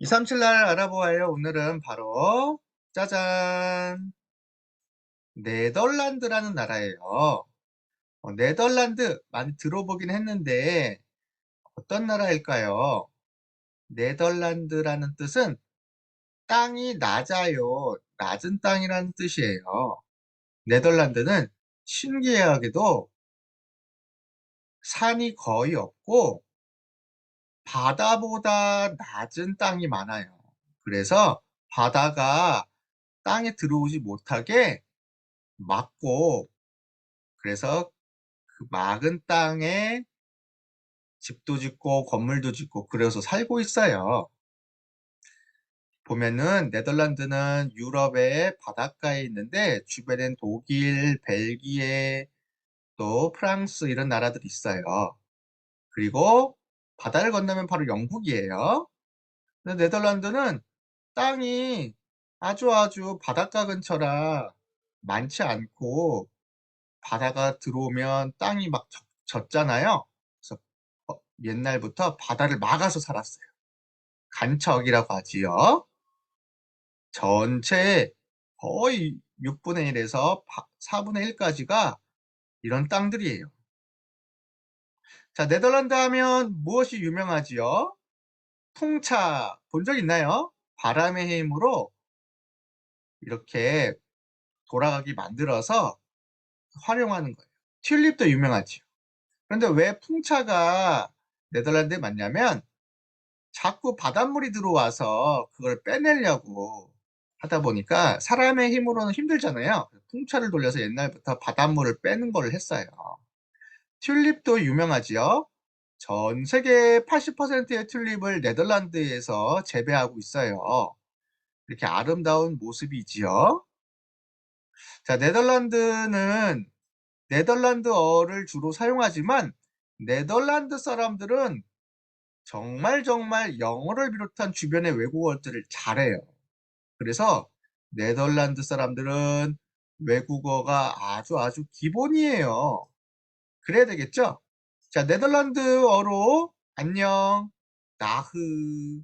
237 날 알아보아요. 오늘은 바로 짜잔 네덜란드라는 나라예요. 어, 네덜란드 많이 들어보긴 했는데 어떤 나라일까요? 네덜란드라는 뜻은 땅이 낮아요. 낮은 땅이라는 뜻이에요. 네덜란드는 신기하게도 산이 거의 없고 바다보다 낮은 땅이 많아요. 그래서 바다가 땅에 들어오지 못하게 막고 그래서 그 막은 땅에 집도 짓고 건물도 짓고 그래서 살고 있어요. 보면은 네덜란드는 유럽의 바닷가에 있는데 주변엔 독일, 벨기에, 또 프랑스 이런 나라들이 있어요. 그리고 바다를 건너면 바로 영국이에요. 네덜란드는 땅이 아주 아주 바닷가 근처라 많지 않고 바다가 들어오면 땅이 막 젖, 젖잖아요. 그래서 어, 옛날부터 바다를 막아서 살았어요. 간척이라고 하지요. 전체 거의 6분의 1에서 4분의 1까지가 이런 땅들이에요. 자, 네덜란드 하면 무엇이 유명하지요? 풍차 본 적 있나요? 바람의 힘으로 이렇게 돌아가기 만들어서 활용하는 거예요. 튤립도 유명하죠. 그런데 왜 풍차가 네덜란드에 맞냐면 자꾸 바닷물이 들어와서 그걸 빼내려고 하다 보니까 사람의 힘으로는 힘들잖아요. 풍차를 돌려서 옛날부터 바닷물을 빼는 걸 했어요. 튤립도 유명하지요. 전 세계 80%의 튤립을 네덜란드에서 재배하고 있어요. 이렇게 아름다운 모습이지요. 자, 네덜란드는 네덜란드어를 주로 사용하지만 네덜란드 사람들은 정말 정말 영어를 비롯한 주변의 외국어들을 잘해요. 그래서 네덜란드 사람들은 외국어가 아주 아주 기본이에요. 그래야 되겠죠? 자, 네덜란드어로 안녕, 나흐.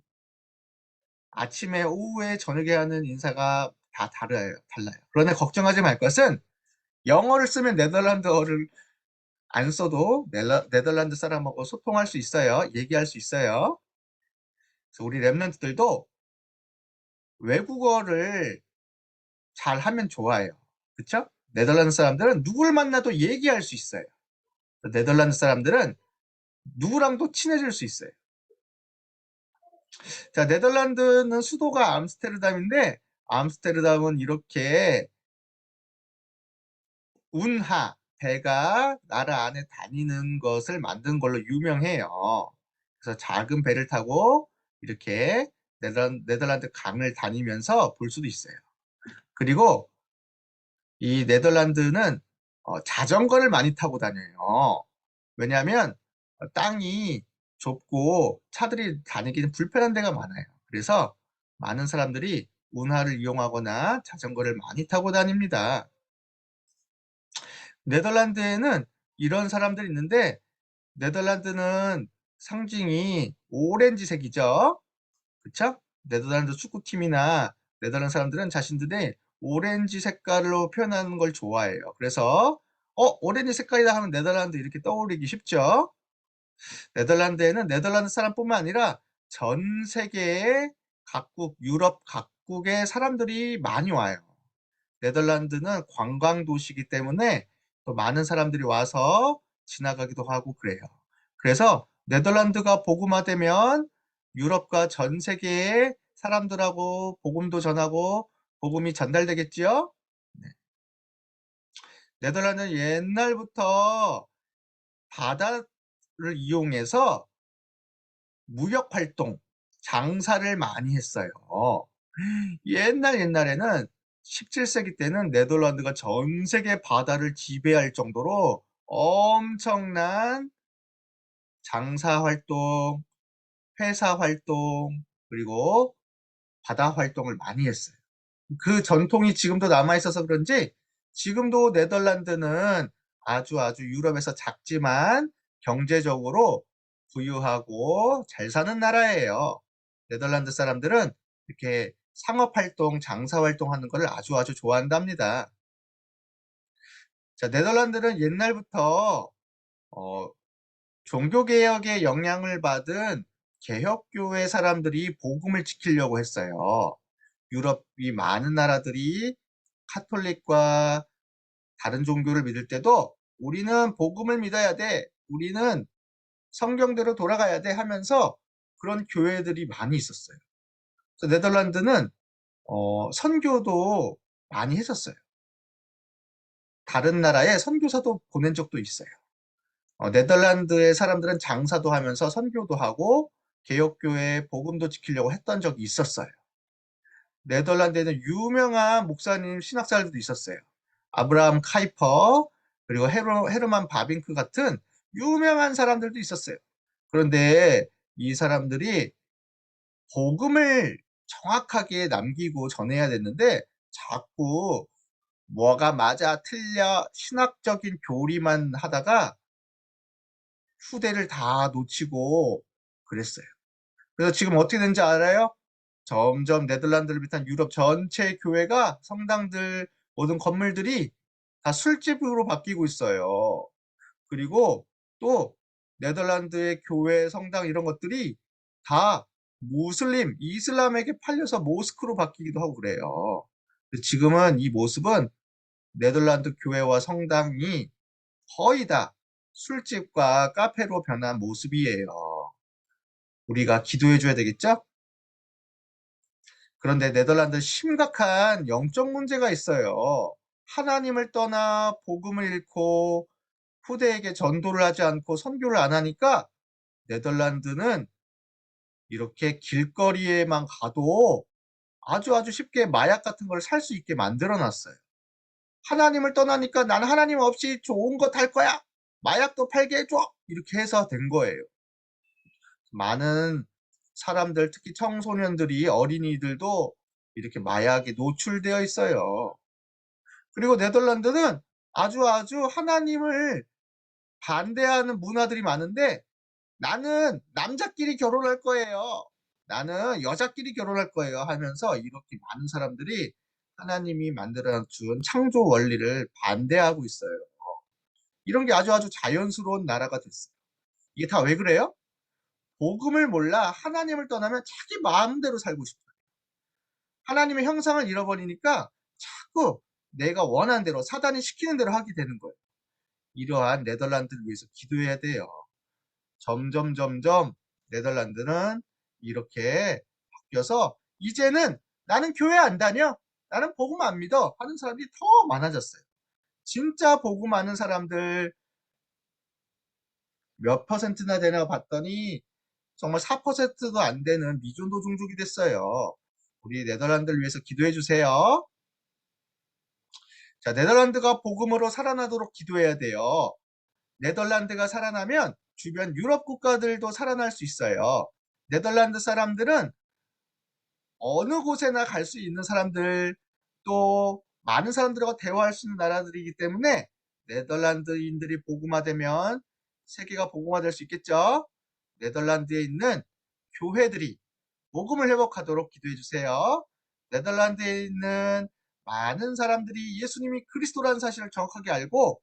아침에, 오후에, 저녁에 하는 인사가 다 달라요. 달라요. 그러나 걱정하지 말 것은 영어를 쓰면 네덜란드어를 안 써도 네덜란드 사람하고 소통할 수 있어요. 얘기할 수 있어요. 그래서 우리 랩런트들도 외국어를 잘 하면 좋아요. 그쵸? 네덜란드 사람들은 누구를 만나도 얘기할 수 있어요. 네덜란드 사람들은 누구랑도 친해질 수 있어요. 자, 네덜란드는 수도가 암스테르담인데 암스테르담은 이렇게 운하, 배가 나라 안에 다니는 것을 만든 걸로 유명해요. 그래서 작은 배를 타고 이렇게 네덜란드 강을 다니면서 볼 수도 있어요. 그리고 이 네덜란드는 어, 자전거를 많이 타고 다녀요. 왜냐하면 땅이 좁고 차들이 다니기는 불편한 데가 많아요. 그래서 많은 사람들이 운하를 이용하거나 자전거를 많이 타고 다닙니다. 네덜란드에는 이런 사람들이 있는데 네덜란드는 상징이 오렌지색이죠. 그쵸? 네덜란드 축구팀이나 네덜란드 사람들은 자신들의 오렌지 색깔로 표현하는 걸 좋아해요. 그래서 어 오렌지 색깔이다 하면 네덜란드 이렇게 떠오르기 쉽죠. 네덜란드에는 네덜란드 사람뿐만 아니라 전 세계의 각국 유럽 각국의 사람들이 많이 와요. 네덜란드는 관광 도시이기 때문에 또 많은 사람들이 와서 지나가기도 하고 그래요. 그래서 네덜란드가 복음화되면 유럽과 전 세계의 사람들하고 복음도 전하고 복음이 전달되겠지요? 네. 네덜란드는 옛날부터 바다를 이용해서 무역 활동, 장사를 많이 했어요. 옛날 옛날에는 17세기 때는 네덜란드가 전 세계 바다를 지배할 정도로 엄청난 장사 활동, 회사 활동, 그리고 바다 활동을 많이 했어요. 그 전통이 지금도 남아있어서 그런지 지금도 네덜란드는 아주 아주 유럽에서 작지만 경제적으로 부유하고 잘 사는 나라예요. 네덜란드 사람들은 이렇게 상업 활동, 장사 활동 하는 것을 아주 아주 좋아한답니다. 자, 네덜란드는 옛날부터 어, 종교 개혁의 영향을 받은 개혁교회 사람들이 복음을 지키려고 했어요. 유럽이 많은 나라들이 카톨릭과 다른 종교를 믿을 때도 우리는 복음을 믿어야 돼. 우리는 성경대로 돌아가야 돼 하면서 그런 교회들이 많이 있었어요. 네덜란드는 어, 선교도 많이 했었어요. 다른 나라에 선교사도 보낸 적도 있어요. 어, 네덜란드의 사람들은 장사도 하면서 선교도 하고 개혁교회 복음도 지키려고 했던 적이 있었어요. 네덜란드에는 유명한 목사님 신학자들도 있었어요. 아브라함 카이퍼 그리고 헤르, 헤르만 바빙크 같은 유명한 사람들도 있었어요. 그런데 이 사람들이 복음을 정확하게 남기고 전해야 됐는데 자꾸 뭐가 맞아 틀려 신학적인 교리만 하다가 후대를 다 놓치고 그랬어요. 그래서 지금 어떻게 된지 알아요? 점점 네덜란드를 비롯한 유럽 전체 교회가 성당들 모든 건물들이 다 술집으로 바뀌고 있어요. 그리고 또 네덜란드의 교회 성당 이런 것들이 다 무슬림 이슬람에게 팔려서 모스크로 바뀌기도 하고 그래요. 지금은 이 모습은 네덜란드 교회와 성당이 거의 다 술집과 카페로 변한 모습이에요. 우리가 기도해 줘야 되겠죠? 그런데 네덜란드 심각한 영적 문제가 있어요. 하나님을 떠나 복음을 잃고 후대에게 전도를 하지 않고 선교를 안 하니까 네덜란드는 이렇게 길거리에만 가도 아주 아주 쉽게 마약 같은 걸 살 수 있게 만들어 놨어요. 하나님을 떠나니까 나는 하나님 없이 좋은 것할 거야. 마약도 팔게 해줘. 이렇게 해서 된 거예요. 많은 사람들, 특히 청소년들이, 어린이들도 이렇게 마약에 노출되어 있어요. 그리고 네덜란드는 아주 아주 하나님을 반대하는 문화들이 많은데 나는 남자끼리 결혼할 거예요. 나는 여자끼리 결혼할 거예요 하면서 이렇게 많은 사람들이 하나님이 만들어준 창조 원리를 반대하고 있어요. 이런 게 아주 아주 자연스러운 나라가 됐어요. 이게 다 왜 그래요? 복음을 몰라 하나님을 떠나면 자기 마음대로 살고 싶어요. 하나님의 형상을 잃어버리니까 자꾸 내가 원하는 대로 사단이 시키는 대로 하게 되는 거예요. 이러한 네덜란드를 위해서 기도해야 돼요. 점점 점점 네덜란드는 이렇게 바뀌어서 이제는 나는 교회 안 다녀. 나는 복음 안 믿어. 하는 사람들이 더 많아졌어요. 진짜 복음 아는 사람들 몇 퍼센트나 되나 봤더니 정말 4%도 안 되는 미존도 종족이 됐어요. 우리 네덜란드를 위해서 기도해 주세요. 자, 네덜란드가 복음으로 살아나도록 기도해야 돼요. 네덜란드가 살아나면 주변 유럽 국가들도 살아날 수 있어요. 네덜란드 사람들은 어느 곳에나 갈 수 있는 사람들 또 많은 사람들과 대화할 수 있는 나라들이기 때문에 네덜란드인들이 복음화되면 세계가 복음화될 수 있겠죠. 네덜란드에 있는 교회들이 복음을 회복하도록 기도해 주세요. 네덜란드에 있는 많은 사람들이 예수님이 그리스도라는 사실을 정확하게 알고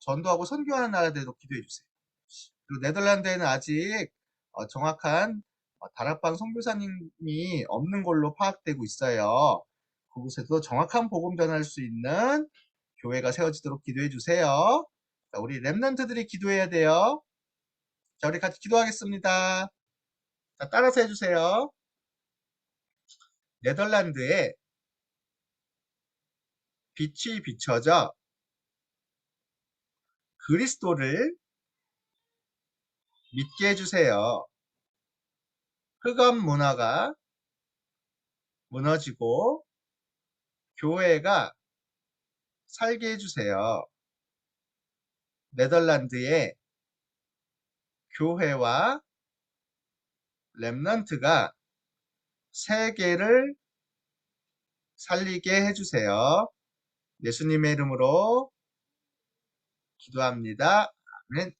전도하고 선교하는 나라들도 기도해 주세요. 그리고 네덜란드에는 아직 어, 정확한 어, 다락방 선교사님이 없는 걸로 파악되고 있어요. 그곳에도 정확한 복음 전할 수 있는 교회가 세워지도록 기도해 주세요. 자, 우리 랩런트들이 기도해야 돼요. 자, 우리 같이 기도하겠습니다. 자, 따라서 해주세요. 네덜란드에 빛이 비춰져 그리스도를 믿게 해주세요. 흑암 문화가 무너지고 교회가 살게 해주세요. 네덜란드의 교회와 랩넌트가 세계를 살리게 해주세요. 예수님의 이름으로 기도합니다. 아멘.